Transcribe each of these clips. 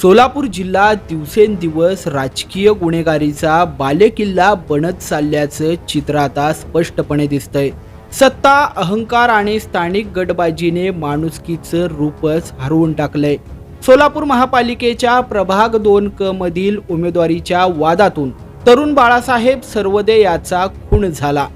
सोलापूर जिल्हा दिवसेंदिवस राजकीय गुन्हेगारीचा बालेकिल्ला बनत चालल्याचं चित्र आता स्पष्टपणे दिसतंय. सत्ता अहंकार आणि स्थानिक गटबाजीने माणुसकीचं रूपच हरवून टाकलंय. सोलापूर महापालिकेच्या प्रभाग दोन क मधील उमेदवारीच्या वादातून तरुण बाळासाहेब सर्वदे याचा खून झाला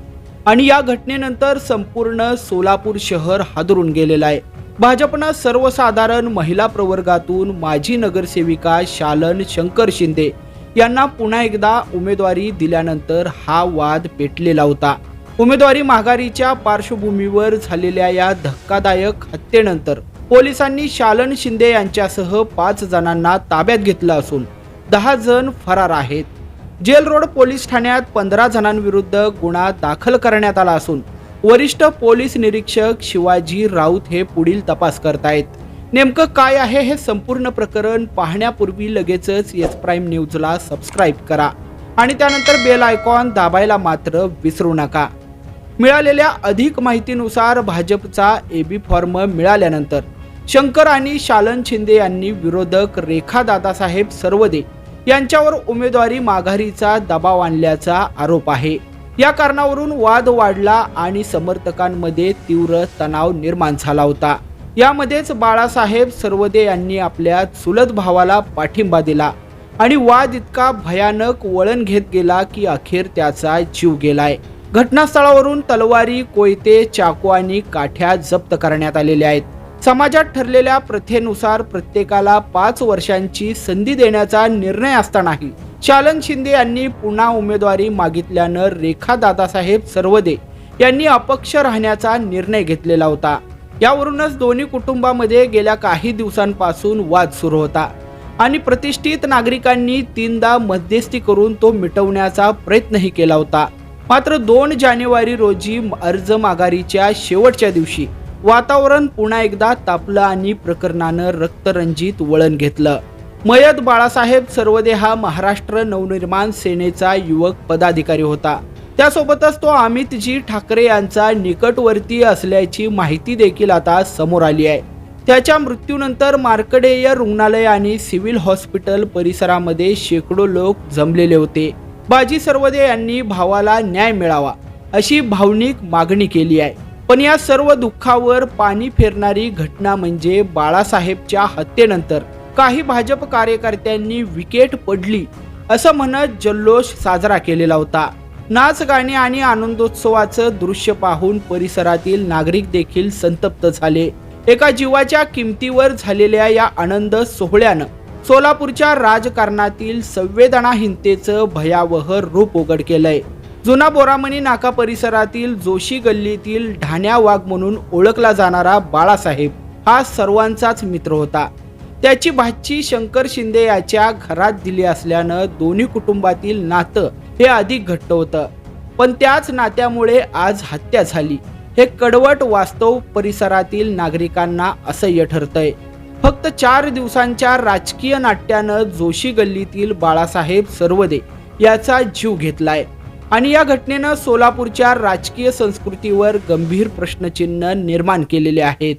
आणि या घटनेनंतर संपूर्ण सोलापूर शहर हादरून गेलेलं आहे. भाजपनं सर्वसाधारण महिला प्रवर्गातून माजी नगरसेविका शालन शंकर शिंदे यांना पुन्हा एकदा उमेदवारी दिल्यानंतर हा वाद पेटलेला होता. उमेदवारी माघारीच्या पार्श्वभूमीवर झालेल्या या धक्कादायक हत्येनंतर पोलिसांनी शालन शिंदे यांच्यासह पाच जणांना ताब्यात घेतलं असून दहा जण फरार आहेत. जेल रोड पोलीस ठाण्यात पंधरा जणांविरुद्ध गुन्हा दाखल करण्यात आला असून वरिष्ठ पोलीस निरीक्षक शिवाजी राऊत हे पुढील तपास करतायत. नेमकं काय आहे हे संपूर्ण प्रकरण पाहण्यापूर्वी लगेचच येस प्राईम न्यूजला सबस्क्राईब करा आणि त्यानंतर बेल आयकॉन दाबायला मात्र विसरू नका. मिळालेल्या अधिक माहितीनुसार भाजपचा एबी फॉर्म मिळाल्यानंतर शंकर आणि शालन शिंदे यांनी विरोधक रेखा दादासाहेब सर्वदे यांच्यावर उमेदवारी माघारीचा दबाव आणल्याचा आरोप आहे. या कारणावरून वाद वाढला आणि समर्थकांमध्ये तीव्र तणाव निर्माण झाला होता. यामध्येच बाळासाहेब सर्वदे यांनी आपल्या चुलत भावाला पाठिंबा दिला आणि वाद इतका भयानक वळण घेत गेला की अखेर त्याचा जीव गेलाय. घटनास्थळावरून तलवारी कोयते चाकू आणि काठ्या जप्त करण्यात आलेल्या आहेत. समाजात ठरलेल्या प्रथेनुसार प्रत्येकाला पाच वर्षांची संधी देण्याचा निर्णय असतानाही चालन शिंदे यांनी पुन्हा उमेदवारी मागितल्यानं रेखा दादासाहेब सर्वदे यांनी अपक्ष राहण्याचा निर्णय घेतलेला होता. यावरूनच दोन्ही कुटुंबामध्ये गेल्या काही दिवसांपासून वाद सुरू होता आणि प्रतिष्ठित नागरिकांनी तीनदा मध्यस्थी करून तो मिटवण्याचा प्रयत्नही केला होता. मात्र दोन जानेवारी रोजी अर्ज माघारीच्या शेवटच्या दिवशी वातावरण पुन्हा एकदा तापलं आणि प्रकरणानं रक्तरंजित वळण घेतलं. मयत बाळासाहेब सर्वदे हा महाराष्ट्र नवनिर्माण सेनेचा युवक पदाधिकारी होता. त्यासोबतच तो अमितजी ठाकरे यांचा निकटवर्ती असल्याची माहिती देखील आता समोर आली आहे. त्याच्या मृत्यूनंतर मार्कडेय रुग्णालय आणि सिव्हिल हॉस्पिटल परिसरामध्ये शेकडो लोक जमलेले होते. बाजी सर्वदे यांनी भावाला न्याय मिळावा अशी भावनिक मागणी केली आहे. पण या सर्व दुःखावर पाणी फेरणारी घटना म्हणजे बाळासाहेबच्या हत्येनंतर. काही भाजप कार्यकर्त्यांनी विकेट पडली असं म्हणत जल्लोष साजरा केलेला होता. नाच गाणे आणि आनंदोत्सवाचं दृश्य पाहून परिसरातील नागरिक देखील संतप्त झाले. एका जीवाच्या किमतीवर झालेल्या या आनंद सोहळ्यानं सोलापूरच्या राजकारणातील संवेदनाहीनतेचं भयावह रूप उघड केलंय. जुना बोरामणी नाका परिसरातील जोशी गल्लीतील ढाण्या वाघ म्हणून ओळखला जाणारा बाळासाहेब हा सर्वांचाच मित्र होता. त्याची भाची शंकर शिंदे याच्या घरात दिली असल्यानं दोन्ही कुटुंबातील नातं हे अधिक घट्ट होतं. पण त्याच नात्यामुळे आज हत्या झाली. हे कडवट वास्तव परिसरातील नागरिकांना असह्य ठरतंय. फक्त चार दिवसांच्या राजकीय नाट्यानं जोशी गल्लीतील बाळासाहेब सर्वदे याचा जीव घेतलाय. आणि या घटनेनं सोलापूरच्या राजकीय संस्कृतीवर गंभीर प्रश्नचिन्ह निर्माण केलेले आहेत.